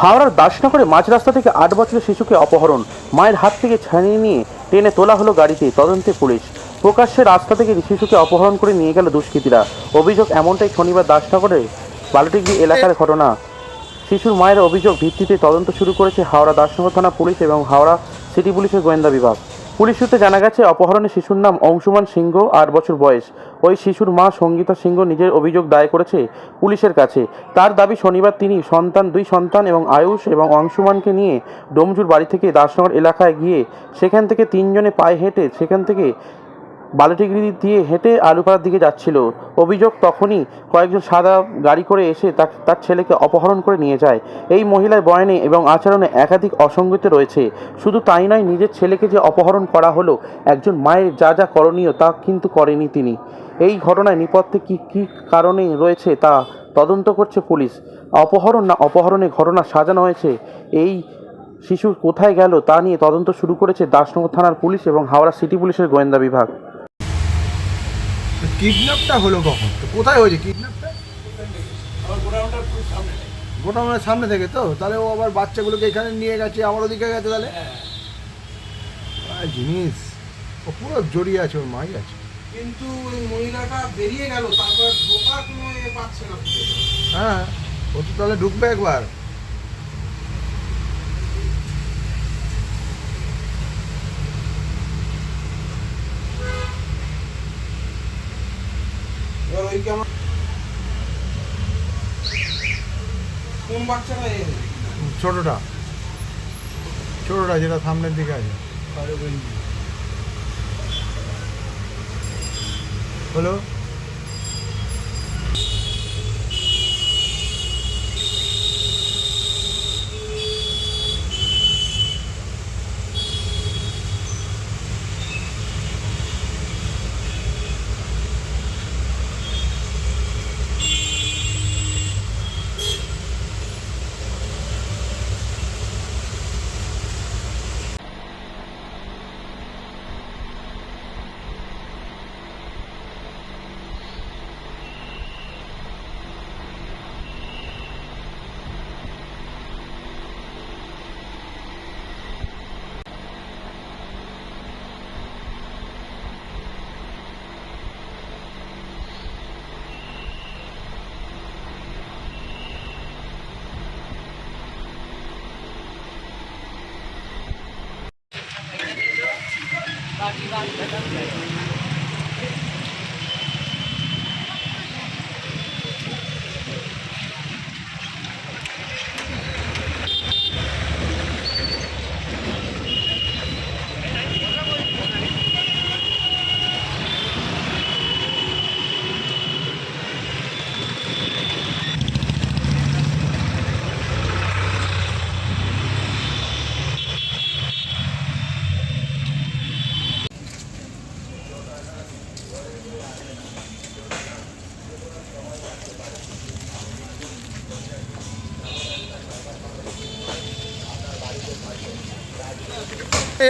হাওড়ার দাসনগরে মাঝ রাস্তা থেকে আট বছরের শিশুকে অপহরণ। মায়ের হাত থেকে ছাড়িয়ে নিয়ে টেনে তোলা হলো গাড়িতে তদন্তে পুলিশ। প্রকাশ্যে রাস্তা থেকে শিশুকে অপহরণ করে নিয়ে গেল দুষ্কৃতীরা। অভিযোগ এমনটাই শনিবার দাসনগরে বালুটিগি এলাকার ঘটনা। শিশুর মায়ের অভিযোগ ভিত্তিতে তদন্ত শুরু করেছে হাওড়া দাসনগর থানা পুলিশ এবং হাওড়া সিটি পুলিশের গোয়েন্দা বিভাগ। পুলিশ সূত্রে জানা গেছে অপহরণের শিশুর নাম অংশুমান সিংহ আট বছর বয়স। ওই শিশুর মা সঙ্গীতা সিংহ নিজের অভিযোগ দায় করেছে পুলিশের কাছে। তার দাবি, শনিবার তিনি সন্তান, দুই সন্তান এবং আয়ুষ এবং অংশুমানকে নিয়ে ডোমজুর বাড়ি থেকে দাসনগর এলাকায় গিয়ে সেখান থেকে তিনজনে পায়ে হেঁটে সেখান থেকে বালুটিগিরি দিয়ে হেঁটে আলুপাড়ার দিকে যাচ্ছিল। অভিযোগ তখনই কয়েকজন সাদা গাড়ি করে এসে তার ছেলেকে অপহরণ করে নিয়ে যায়। এই মহিলার বয়ানে এবং আচরণে একাধিক অসঙ্গতি রয়েছে। শুধু তাই নয়, নিজের ছেলেকে যে অপহরণ করা হলো, একজন মায়ের যা যা করণীয় তা কিন্তু করেনি তিনি। এই ঘটনায় নিপথ্যে কী কী কারণে রয়েছে তা তদন্ত করছে পুলিশ। অপহরণ না অপহরণের ঘটনা সাজানো হয়েছে, এই শিশু কোথায় গেল তা নিয়ে তদন্ত শুরু করেছে দাসনগর থানার পুলিশ এবং হাওড়া সিটি পুলিশের গোয়েন্দা বিভাগ। কিডন্যাপটা হলো কখন? তো কোথায় হয়েছে কিডন্যাপটা? গোডাউনের সামনে থেকে তো? তাহলে ও আবার বাচ্চাগুলোকে এখানে নিয়ে গেছে আমার ওদিকে গেছে তাহলে? জিনিস ও পুরো জড়িয়ে আছে ওর মাই আছে। কিন্তু ওই মহিলাটা বেরিয়ে গেল তারপর ঢোকার কোনো পাচ্ছে না। হ্যাঁ ও তো তাহলে ঢুকবে একবার। কোন বাচ্চাটা এ? ছোটটা। ছোটটা যেটা সামনের দিকে আছে। হলো? があったかく。এ